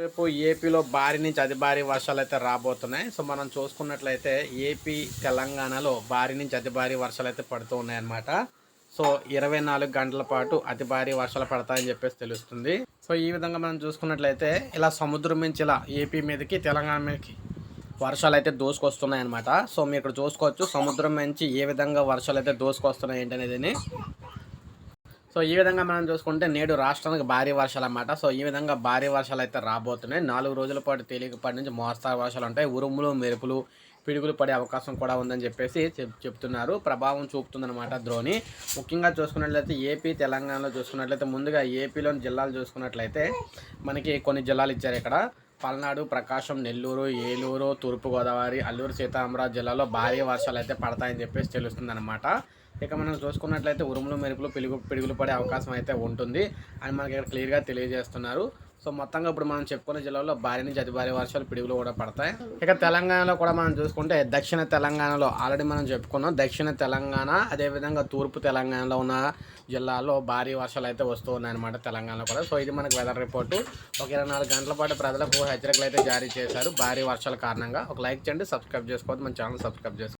రేపు ఏపీలో భారీ నుంచి అతి భారీ వర్షాలు అయితే రాబోతున్నాయి. సో మనం చూసుకున్నట్లయితే ఏపీ తెలంగాణలో భారీ నుంచి అతి భారీ వర్షాలు అయితే పడుతూ ఉన్నాయన్నమాట. సో ఇరవై నాలుగు గంటల పాటు అతి భారీ వర్షాలు పడతాయని చెప్పేసి తెలుస్తుంది. సో ఈ విధంగా మనం చూసుకున్నట్లయితే ఇలా సముద్రం నుంచి ఇలా ఏపీ మీదకి తెలంగాణ మీదకి వర్షాలు అయితే దోసుకొస్తున్నాయి అనమాట సో మీరు ఇక్కడ చూసుకోవచ్చు సముద్రం నుంచి ఏ విధంగా వర్షాలు అయితే దోసుకొస్తున్నాయి ఏంటనేది సో ఈ విధంగా మనం చూసుకుంటే నేడు రాష్ట్రానికి భారీ వర్షాలు అన్నమాట. సో ఈ విధంగా భారీ వర్షాలు అయితే రాబోతున్నాయి. నాలుగు రోజుల పాటు తేలికపాటి నుంచి మోస్తారు వర్షాలు ఉంటాయి. ఉరుములు మెరుపులు పిడుగులు పడే అవకాశం కూడా ఉందని చెప్పేసి చెప్ చెప్తున్నారు. ప్రభావం చూపుతుందన్నమాట ద్రోణి. ముఖ్యంగా చూసుకున్నట్లయితే ఏపీ తెలంగాణలో చూసుకున్నట్లయితే ముందుగా ఏపీలోని జిల్లాలు చూసుకున్నట్లయితే మనకి కొన్ని జిల్లాలు ఇచ్చారు ఇక్కడ. పల్నాడు ప్రకాశం నెల్లూరు ఏలూరు తూర్పుగోదావరి అల్లూరు సీతారామరాజు జిల్లాలో భారీ వర్షాలు అయితే పడతాయని చెప్పేసి తెలుస్తుందన్నమాట. ఇక మనం చూసుకున్నట్లయితే ఉరుములు మెరుపులు పిలుగు పిడుగులు పడే అవకాశం అయితే ఉంటుంది అని మనకి ఇక్కడ క్లియర్గా తెలియజేస్తున్నారు. సో మొత్తంగా ఇప్పుడు మనం చెప్పుకున్న జిల్లాలో భారీ నుంచి అతి భారీ వర్షాలు పిడుగులు కూడా పడతాయి. ఇక తెలంగాణలో కూడా మనం చూసుకుంటే దక్షిణ తెలంగాణలో ఆల్రెడీ మనం చెప్పుకున్నాం. దక్షిణ తెలంగాణ అదేవిధంగా తూర్పు తెలంగాణలో ఉన్న జిల్లాల్లో భారీ వర్షాలు అయితే వస్తూ ఉన్నాయన్నమాట తెలంగాణలో కూడా. సో ఇది మనకు వెదర్ రిపోర్టు ఒక ఇరవై నాలుగు గంటల పాటు ప్రజలకు హెచ్చరికలు అయితే జారీ చేశారు. భారీ వర్షాల కారణంగా. ఒక లైక్ చేయండి సబ్స్క్రైబ్ చేసుకోవద్దు. మన ఛానల్ సబ్స్క్రైబ్ చేసుకోండి